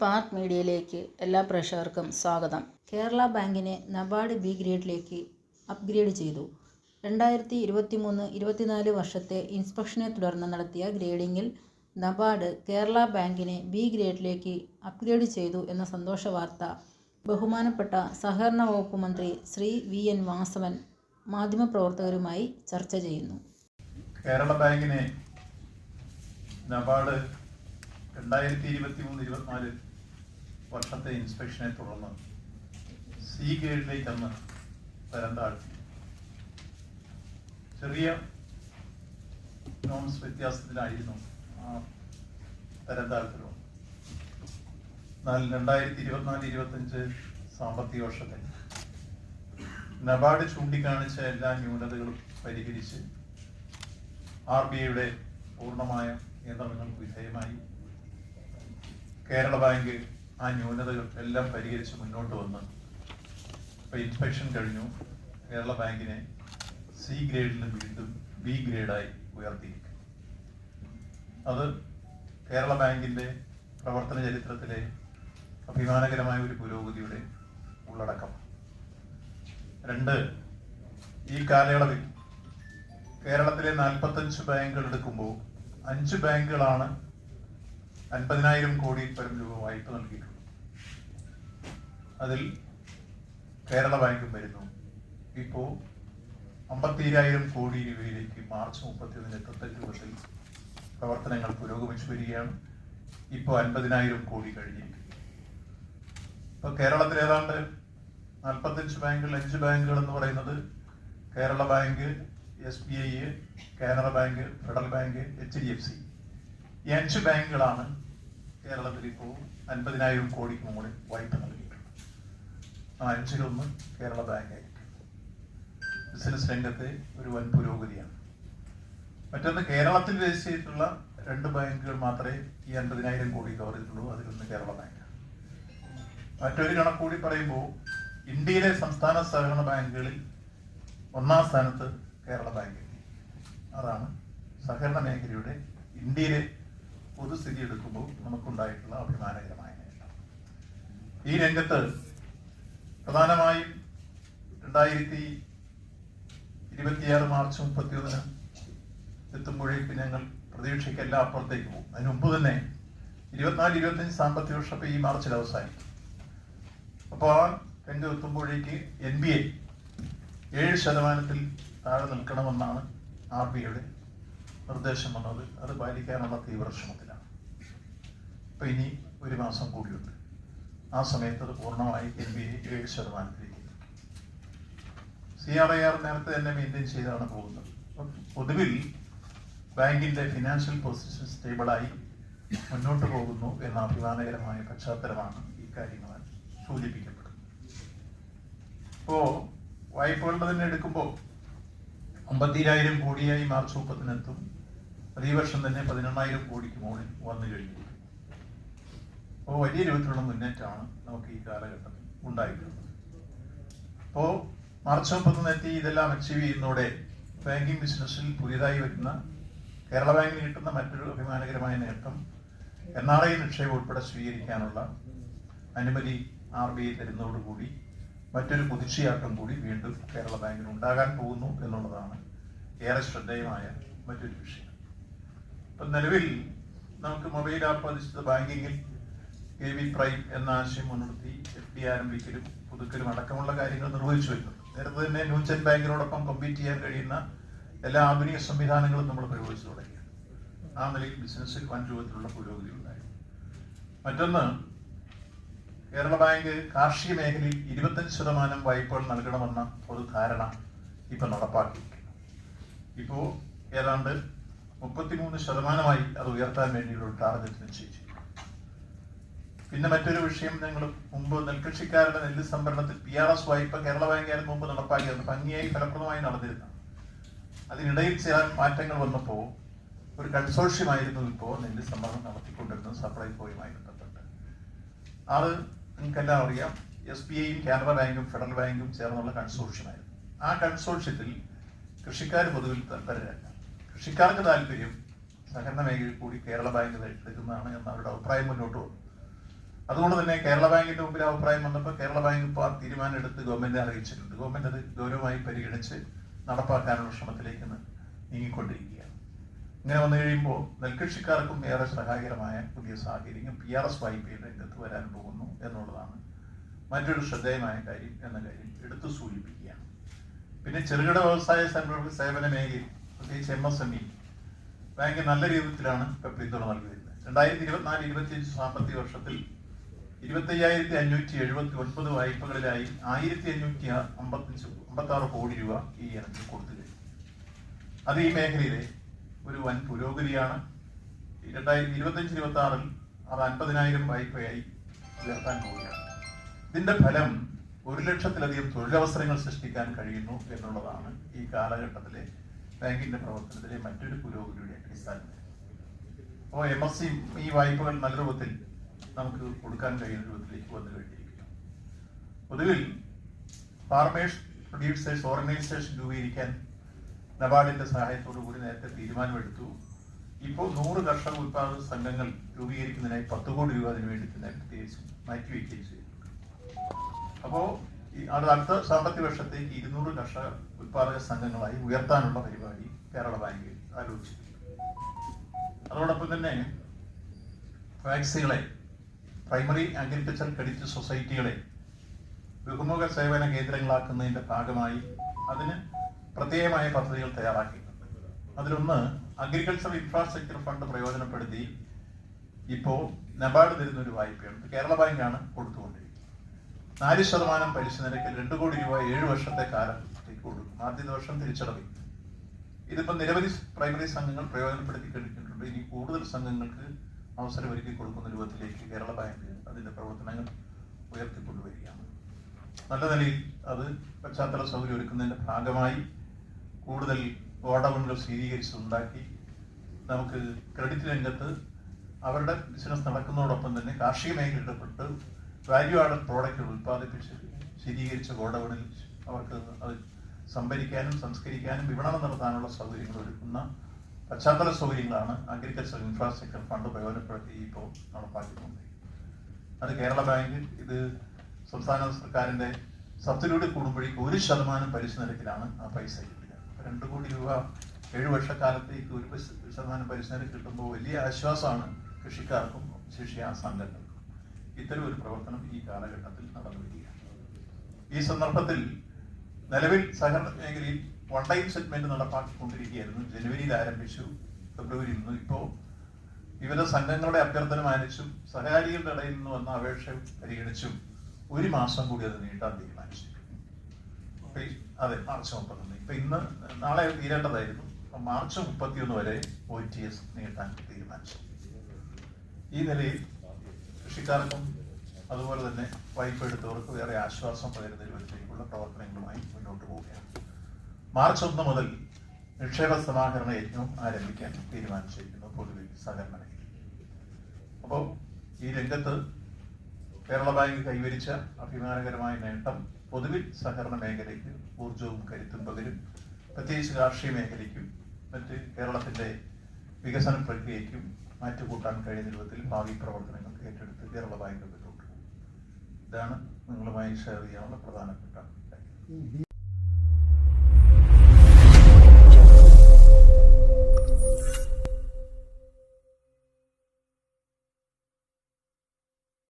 Spark മീഡിയയിലേക്ക് എല്ലാ പ്രേക്ഷകർക്കും സ്വാഗതം. കേരള ബാങ്കിനെ നബാർഡ് ബി ഗ്രേഡിലേക്ക് അപ്ഗ്രേഡ് ചെയ്തു. രണ്ടായിരത്തി ഇരുപത്തി മൂന്ന് ഇരുപത്തിനാല് വർഷത്തെ ഇൻസ്പെക്ഷനെ തുടർന്ന് നടത്തിയ ഗ്രേഡിംഗിൽ നബാർഡ് കേരള ബാങ്കിനെ ബി ഗ്രേഡിലേക്ക് അപ്ഗ്രേഡ് ചെയ്തു എന്ന സന്തോഷ വാർത്ത ബഹുമാനപ്പെട്ട സഹകരണ വകുപ്പ് മന്ത്രി ശ്രീ വി എൻ വാസവൻ മാധ്യമപ്രവർത്തകരുമായി ചർച്ച ചെയ്യുന്നു. കേരള ബാങ്കിനെ നബാർഡ് രണ്ടായിരത്തി ഇരുപത്തി മൂന്ന് ഇരുപത്തിനാല് വർഷത്തെ ഇൻസ്പെക്ഷനെ തുടർന്ന് സി ഗ്രേഡിലേക്ക് അന്ന് തരം താഴ്ത്തി ചെറിയ നോംസ് വ്യത്യാസത്തിലായിരുന്നു ആ തരം താഴ്ത്തലും എന്നാൽ രണ്ടായിരത്തി ഇരുപത്തിനാല് ഇരുപത്തഞ്ച് സാമ്പത്തിക വർഷത്തെ നബാർഡ് ചൂണ്ടിക്കാണിച്ച എല്ലാ ന്യൂനതകളും പരിഹരിച്ച് ആർ ബി ഐയുടെ പൂർണമായ നിയന്ത്രണങ്ങൾക്ക് വിധേയമായി. കേരള ബാങ്ക് ആ ന്യൂനതകൾ എല്ലാം പരിഹരിച്ച് മുന്നോട്ട് വന്ന് ഇപ്പൊ ഇൻസ്പെക്ഷൻ കഴിഞ്ഞു. കേരള ബാങ്കിനെ സി ഗ്രേഡിൽ നിന്ന് വീണ്ടും ബി ഗ്രേഡായി ഉയർത്തിയിരിക്കും അത് കേരള ബാങ്കിന്റെ പ്രവർത്തന ചരിത്രത്തിലെ അഭിമാനകരമായ ഒരു പുരോഗതിയുടെ ഉള്ളടക്കം. രണ്ട് ഈ കാലയളവിൽ കേരളത്തിലെ നാൽപ്പത്തഞ്ച് ബാങ്കുകൾ എടുക്കുമ്പോൾ അഞ്ച് ബാങ്കുകളാണ് അൻപതിനായിരം കോടി പരം രൂപ വായ്പ നൽകിയിട്ടുള്ളത്. അതിൽ കേരള ബാങ്കും വരുന്നു. ഇപ്പോൾ അമ്പത്തിരായിരം കോടി രൂപയിലേക്ക് മാർച്ച് മുപ്പത്തിയൊന്നിന് എത്തത്തക്ക രൂപത്തിൽ പ്രവർത്തനങ്ങൾ പുരോഗമിച്ചു വരികയാണ്. ഇപ്പോൾ അൻപതിനായിരം കോടി കഴിഞ്ഞിരിക്കുന്നു. ഇപ്പോൾ കേരളത്തിൽ ഏതാണ്ട് നാൽപ്പത്തഞ്ച് ബാങ്കുകൾ അഞ്ച് ബാങ്കുകൾ എന്ന് പറയുന്നത് Kerala bank S B I Canara bank federal bank H D F C. ഈ അഞ്ച് ബാങ്കുകളാണ് കേരളത്തിൽ ഇപ്പോൾ അൻപതിനായിരം കോടിക്ക് മുകളിൽ വായ്പ നൽകിയിട്ടുള്ളത് ആ അഞ്ചിലൊന്ന് കേരള ബാങ്ക് ബിസിനസ് രംഗത്തെ ഒരു വൻ പുരോഗതിയാണ്. മറ്റൊന്ന് കേരളത്തിൽ രജിസ്റ്റർ ചെയ്തിട്ടുള്ള രണ്ട് ബാങ്കുകൾ മാത്രമേ ഈ അൻപതിനായിരം കോടി കവർ ചെയ്തിട്ടുള്ളൂ അതിലൊന്ന് കേരള ബാങ്ക് മറ്റൊരു കണക്കൂടി പറയുമ്പോൾ ഇന്ത്യയിലെ സംസ്ഥാന സഹകരണ ബാങ്കുകളിൽ ഒന്നാം സ്ഥാനത്ത് കേരള ബാങ്ക് അതാണ് സഹകരണ മേഖലയുടെ ഇന്ത്യയിലെ പൊതുസ്ഥിതി എടുക്കുമ്പോൾ നമുക്കുണ്ടായിട്ടുള്ള അഭിമാനകരമായ നേട്ടം. ഈ രംഗത്ത് പ്രധാനമായും രണ്ടായിരത്തി ഇരുപത്തിയാറ് മാർച്ച് മുപ്പത്തിയൊന്നിന് എത്തുമ്പോഴേക്ക് ഞങ്ങൾ പ്രതീക്ഷയ്ക്കെല്ലാം അപ്പുറത്തേക്ക് പോകും. അതിന് മുമ്പ് തന്നെ ഇരുപത്തിനാല് ഇരുപത്തഞ്ച് സാമ്പത്തിക വർഷം ഈ മാർച്ചിൽ അവസാനിക്കും. അപ്പോൾ ആ രംഗം എത്തുമ്പോഴേക്ക് എൻ ബി എ ഏഴ് ശതമാനത്തിൽ താഴെ നിൽക്കണമെന്നാണ് ആർ ബി ഐയുടെ നിർദ്ദേശം വന്നത്. അത് പാലിക്കാനുള്ള തീവ്ര ശ്രമത്തിലാണ്. ഇപ്പൊ ഇനി ഒരു മാസം കൂടിയുണ്ട്. ആ സമയത്ത് അത് പൂർണമായി എൻ ബി എ ഏഴ് ശതമാനത്തിലേക്ക് സി ആർ ഐ ആർ നേരത്തെ തന്നെ മെയിന്റെയിൻ ചെയ്താണ് പോകുന്നത്. പൊതുവിൽ ബാങ്കിന്റെ ഫിനാൻഷ്യൽ പൊസിഷൻ സ്റ്റേബിളായി മുന്നോട്ട് പോകുന്നു എന്ന അഭിമാനകരമായ പശ്ചാത്തലമാണ് ഈ കാര്യങ്ങളാൽ സൂചിപ്പിക്കപ്പെടുന്നത്. ഇപ്പോ വായ്പകളുടെ തന്നെ എടുക്കുമ്പോൾ അമ്പത്തിരായിരം കോടിയായി മാർച്ച് മുപ്പത്തിനെത്തും അതേ വർഷം തന്നെ പതിനെണ്ണായിരം കോടിക്ക് മുകളിൽ വന്നു കഴിഞ്ഞിരിക്കും അപ്പോൾ വലിയ രൂപത്തിലുള്ള മുന്നേറ്റമാണ് നമുക്ക് ഈ കാലഘട്ടത്തിൽ ഉണ്ടായിട്ടുള്ളത്. അപ്പോൾ മാർച്ച് മുപ്പത്തിനെത്തി ഇതെല്ലാം അച്ചീവ് ചെയ്യുന്നതോടെ ബാങ്കിങ് ബിസിനസ്സിൽ പുതിയതായി വരുന്ന കേരള ബാങ്കിന് കിട്ടുന്ന മറ്റൊരു അഭിമാനകരമായ നേട്ടം എൻ ആർ ഐ നിക്ഷേപം ഉൾപ്പെടെ സ്വീകരിക്കാനുള്ള അനുമതി ആർ ബി ഐ തരുന്നതോടുകൂടി മറ്റൊരു കുതിർച്ചയാട്ടം കൂടി വീണ്ടും കേരള ബാങ്കിന് ഉണ്ടാകാൻ പോകുന്നു എന്നുള്ളതാണ് ഏറെ ശ്രദ്ധേയമായ മറ്റൊരു വിഷയം. ഇപ്പം നിലവിൽ നമുക്ക് മൊബൈൽ ആപ്പ് അധിഷ്ഠിത ബാങ്കിങ്ങിൽ കെ വി പ്രൈം എന്ന ആശയം മുൻനിർത്തി എഫ് ഡി ആരംഭിക്കലും പുതുക്കലും അടക്കമുള്ള കാര്യങ്ങൾ നിർവഹിച്ചു വരുന്നുണ്ട് നേരത്തെ തന്നെ ന്യൂജൻ ബാങ്കിനോടൊപ്പം കമ്പീറ്റ് ചെയ്യാൻ കഴിയുന്ന എല്ലാ ആധുനിക സംവിധാനങ്ങളും നമ്മൾ പ്രയോഗിച്ചു തുടങ്ങി ആ നിലയിൽ ബിസിനസ്സിൽ വൻ രൂപത്തിലുള്ള പുരോഗതി ഉണ്ടായി. മറ്റൊന്ന് കേരള ബാങ്ക് കാർഷിക മേഖലയിൽ ഇരുപത്തഞ്ച് ശതമാനം വായ്പകൾ നൽകണമെന്ന ഒരു ധാരണ ഇപ്പൊ നടപ്പാക്കിയിരിക്കുന്നു ഇപ്പോ ഏതാണ്ട് മുപ്പത്തിമൂന്ന് ശതമാനമായി അത് ഉയർത്താൻ വേണ്ടിയുള്ള ടാർഗറ്റ് നിശ്ചയിച്ചു പിന്നെ മറ്റൊരു വിഷയം ഞങ്ങൾ മുമ്പ് നെൽകൃഷിക്കാരുടെ നെല്ല് സംഭരണത്തിൽ പി ആർ എസ് വായ്പ കേരള ബാങ്കായിരുന്നു മുമ്പ് നടപ്പാക്കിയത്. ഭംഗിയായി ഫലപ്രദമായി നടന്നിരുന്നു. അതിനിടയിൽ ചില മാറ്റങ്ങൾ വന്നപ്പോൾ ഒരു കൺസോർഷ്യമായിരുന്നു ഇപ്പോൾ നെല്ല് സംഭരണം നടത്തിക്കൊണ്ടിരുന്നത്. സപ്ലൈ സപ്ലൈകോയുമായി ബന്ധപ്പെട്ട്. അത് നിങ്ങൾക്കെല്ലാം അറിയാം. എസ് ബി ഐയും കാനറ ബാങ്കും ഫെഡറൽ ബാങ്കും ചേർന്നുള്ള കൺസോർഷ്യമായിരുന്നു ആ കൺസോർഷ്യത്തിൽ കൃഷിക്കാർ പൊതുവിൽ തൽപരരല്ല കൃഷിക്കാർക്ക് താല്പര്യം സഹകരണ മേഖലയിൽ കൂടി കേരള ബാങ്ക് എടുക്കുന്നതാണ് എന്ന അവരുടെ അഭിപ്രായം മുന്നോട്ട് വന്നു. അതുകൊണ്ട് തന്നെ കേരള ബാങ്കിന്റെ മുമ്പിൽ അഭിപ്രായം വന്നപ്പോൾ കേരള ബാങ്ക് ഇപ്പോൾ ആ തീരുമാനം എടുത്ത് ഗവൺമെന്റിനെ അറിയിച്ചിട്ടുണ്ട്. ഗവൺമെന്റ് അത് ഗൗരവമായി പരിഗണിച്ച് നടപ്പാക്കാനുള്ള ശ്രമത്തിലേക്ക് നീങ്ങിക്കൊണ്ടിരിക്കുകയാണ്. ഇങ്ങനെ വന്നു കഴിയുമ്പോൾ നെൽകൃഷിക്കാർക്കും ഏറെ സഹായകരമായ പുതിയ സാഹചര്യം പി ആർ എസ് വായ്പയിൽ രംഗത്ത് വരാൻ പോകുന്നു എന്നുള്ളതാണ് മറ്റൊരു ശ്രദ്ധേയമായ കാര്യം എന്ന കാര്യം എടുത്തു സൂചിപ്പിക്കുകയാണ്. പിന്നെ ചെറുകിട വ്യവസായ സംരംഭ സേവന മേഖലയിൽ പ്രത്യേകിച്ച് M S M E bank നല്ല രീതിയിലാണ് ഇപ്പൊ പിന്തുണ നൽകി വരുന്നത് രണ്ടായിരത്തി ഇരുപത്തിനാല് ഇരുപത്തിയഞ്ച് സാമ്പത്തിക വർഷത്തിൽ ഇരുപത്തയ്യായിരത്തി അഞ്ഞൂറ്റി എഴുപത്തി ഒൻപത് വായ്പകളിലായി ആയിരത്തി അഞ്ഞൂറ്റി അമ്പത്തഞ്ച് അമ്പത്തി ആറ് കോടി രൂപ ഈ ഇനത്തിൽ കൊടുത്തു കഴിഞ്ഞു അത് ഈ മേഖലയിലെ ഒരു വൻ പുരോഗതിയാണ്. രണ്ടായിരത്തി ഇരുപത്തഞ്ച് ഇരുപത്തി ആറിൽ അത് അൻപതിനായിരം വായ്പയായി ഉയർത്താൻ പോവുകയാണ്. ഇതിന്റെ ഫലം ഒരു ലക്ഷത്തിലധികം തൊഴിലവസരങ്ങൾ സൃഷ്ടിക്കാൻ കഴിയുന്നു എന്നുള്ളതാണ് ഈ കാലഘട്ടത്തിലെ ബാങ്കിന്റെ പ്രവർത്തനത്തിലെ മറ്റൊരു പുരോഗതിയുടെ അടിസ്ഥാനം അപ്പോൾ എം എസ് സി ഈ വായ്പകൾ നല്ല രൂപത്തിൽ നമുക്ക് കൊടുക്കാൻ കഴിയുന്ന രൂപത്തിലേക്ക് വന്നു കഴിഞ്ഞിരിക്കുന്നു പൊതുവിൽ ഫാർമേഴ്സ് പ്രൊഡ്യൂസേഴ്സ് ഓർഗനൈസേഷൻ രൂപീകരിക്കാൻ നബാർഡിന്റെ സഹായത്തോടു കൂടി നേരത്തെ തീരുമാനമെടുത്തു. ഇപ്പോൾ നൂറ് കർഷക ഉത്പാദക സംഘങ്ങൾ രൂപീകരിക്കുന്നതിനായി പത്ത് കോടി രൂപ അതിന് വേണ്ടി പ്രത്യേകിച്ച് മാറ്റിവെക്കുകയും ചെയ്തു. അപ്പോൾ അത് അടുത്ത സാമ്പത്തിക വർഷത്തേക്ക് ഇരുന്നൂറ് കർഷക ഉത്പാദക സംഘങ്ങളായി ഉയർത്താനുള്ള പരിപാടി കേരള ബാങ്ക് ആലോചിച്ചിട്ടുണ്ട് അതോടൊപ്പം തന്നെ വാക്സികളെ പ്രൈമറി അഗ്രികൾച്ചർ ക്രെഡിറ്റ് സൊസൈറ്റികളെ ബഹുമുഖ സേവന കേന്ദ്രങ്ങളാക്കുന്നതിന്റെ ഭാഗമായി അതിന് പ്രത്യേകമായ പദ്ധതികൾ തയ്യാറാക്കിയിട്ടുണ്ട്. അതിലൊന്ന് അഗ്രികൾച്ചർ ഇൻഫ്രാസ്ട്രക്ചർ ഫണ്ട് പ്രയോജനപ്പെടുത്തി ഇപ്പോൾ നബാർഡ് തരുന്ന ഒരു വായ്പയാണ്. ഇത് കേരള ബാങ്കാണ് കൊടുത്തുകൊണ്ടിരിക്കുന്നത്. നാല് ശതമാനം പലിശ നിരക്കിൽ രണ്ട് കോടി രൂപ ഏഴ് വർഷത്തെ കാലത്തേക്ക് കൊടുക്കും. ആദ്യത്തെ വർഷം തിരിച്ചടവിൽ ഇതിപ്പോ നിരവധി പ്രൈമറി സംഘങ്ങൾ പ്രയോജനപ്പെടുത്തി കഴിഞ്ഞിട്ടുണ്ട്. ഇനി കൂടുതൽ സംഘങ്ങൾക്ക് അവസരം ഒരുക്കി കൊടുക്കുന്ന രൂപത്തിലേക്ക് കേരള ബാങ്ക് അതിന്റെ പ്രവർത്തനങ്ങൾ ഉയർത്തിക്കൊണ്ടുവരികയാണ്. നല്ല നിലയിൽ അത് പശ്ചാത്തല സൗകര്യം ഒരുക്കുന്നതിന്റെ ഭാഗമായി കൂടുതൽ ഗോഡൗണുകൾ സ്ഥിരീകരിച്ചുണ്ടാക്കി നമുക്ക് ക്രെഡിറ്റ് രംഗത്ത് അവരുടെ ബിസിനസ് നടക്കുന്നതോടൊപ്പം തന്നെ കാർഷിക മേഖലയിടപെട്ട് വാല്യൂ ആഡഡ് പ്രോഡക്റ്റുകൾ ഉൽപ്പാദിപ്പിച്ച് സ്ഥിരീകരിച്ച ഗോഡൗണിൽ അവർക്ക് അത് സംഭരിക്കാനും സംസ്കരിക്കാനും വിപണനം നടത്താനുള്ള സൗകര്യങ്ങൾ ഒരുക്കുന്ന പശ്ചാത്തല സൗകര്യങ്ങളാണ് അഗ്രികൾച്ചർ ഇൻഫ്രാസ്ട്രക്ചർ ഫണ്ട് പ്രയോജനപ്പെടുത്തി ഇപ്പോൾ നടപ്പാക്കിക്കൊണ്ടിരിക്കുന്നത്. അത് കേരള ബാങ്ക് ഇത് സംസ്ഥാന സർക്കാരിന്റെ സബ്സിഡിയുടെ കൂടുമ്പോഴേക്ക് ഒരു ശതമാനം പലിശ നിരക്കിലാണ് ആ പൈസ കിട്ടുക. രണ്ട് കോടി രൂപ ഏഴ് വർഷക്കാലത്തേക്ക് ഒരു ശതമാനം പലിശ നിരക്ക് കിട്ടുമ്പോൾ വലിയ ആശ്വാസമാണ് കൃഷിക്കാർക്കും ശിഷ്യ സംഘങ്ങൾക്കും ഇത്തരം ഒരു പ്രവർത്തനം ഈ കാലഘട്ടത്തിൽ നടന്നു വരികയാണ് ഈ സന്ദർഭത്തിൽ നിലവിൽ സഹകരണ മേഖലയിൽ വൺ ടൈം സെഗ്മെന്റ് നടപ്പാക്കിക്കൊണ്ടിരിക്കുകയായിരുന്നു. ജനുവരിയിൽ ആരംഭിച്ചു. ഫെബ്രുവരിയിൽ നിന്നും. ഇപ്പോൾ വിവിധ സംഘങ്ങളുടെ അഭ്യർത്ഥന മാനിച്ചും സഹകാരികളുടെ ഇടയിൽ നിന്ന് വന്ന അപേക്ഷ പരിഗണിച്ചും ഒരു മാസം കൂടി അത് നീട്ടാൻ തീരുമാനിച്ചു അതെ മാർച്ച് മുപ്പത്തൊന്ന്. ഇപ്പൊ ഇന്ന് നാളെ തീരേണ്ടതായിരുന്നു. മാർച്ച് മുപ്പത്തിയൊന്ന് വരെ ഒ ടി എസ് നീട്ടാൻ തീരുമാനിച്ചു. ഈ നിലയിൽ കൃഷിക്കാർക്കും അതുപോലെ തന്നെ വായ്പ എടുത്തവർക്ക് വേറെ ആശ്വാസം പകരുന്ന രൂപത്തിലേക്കുള്ള പ്രവർത്തനങ്ങളുമായി മുന്നോട്ട് പോവുകയാണ്. മാർച്ച് ഒന്ന് മുതൽ നിക്ഷേപ സമാഹരണ യജ്ഞം ആരംഭിക്കാൻ തീരുമാനിച്ചിരിക്കുന്നു പൊതുവിൽ സഹകരണ മേഖല അപ്പോൾ ഈ രംഗത്ത് കേരള ബാങ്ക് കൈവരിച്ച അഭിമാനകരമായ നേട്ടം പൊതുവിൽ സഹകരണ മേഖലയ്ക്ക് ഊർജവും കരുത്തും പകരും പ്രത്യേകിച്ച് കാർഷിക മേഖലയ്ക്കും മറ്റ് കേരളത്തിന്റെ വികസന പ്രക്രിയയ്ക്കും മാറ്റുകൂട്ടാൻ കഴിയുന്ന രൂപത്തിൽ ഭാവി പ്രവർത്തനങ്ങൾ ഏറ്റെടുത്ത് കേരള ബാങ്ക് മുന്നോട്ട് പോകും. ഇതാണ് നിങ്ങളുമായി ഷെയർ ചെയ്യാനുള്ള പ്രധാനപ്പെട്ട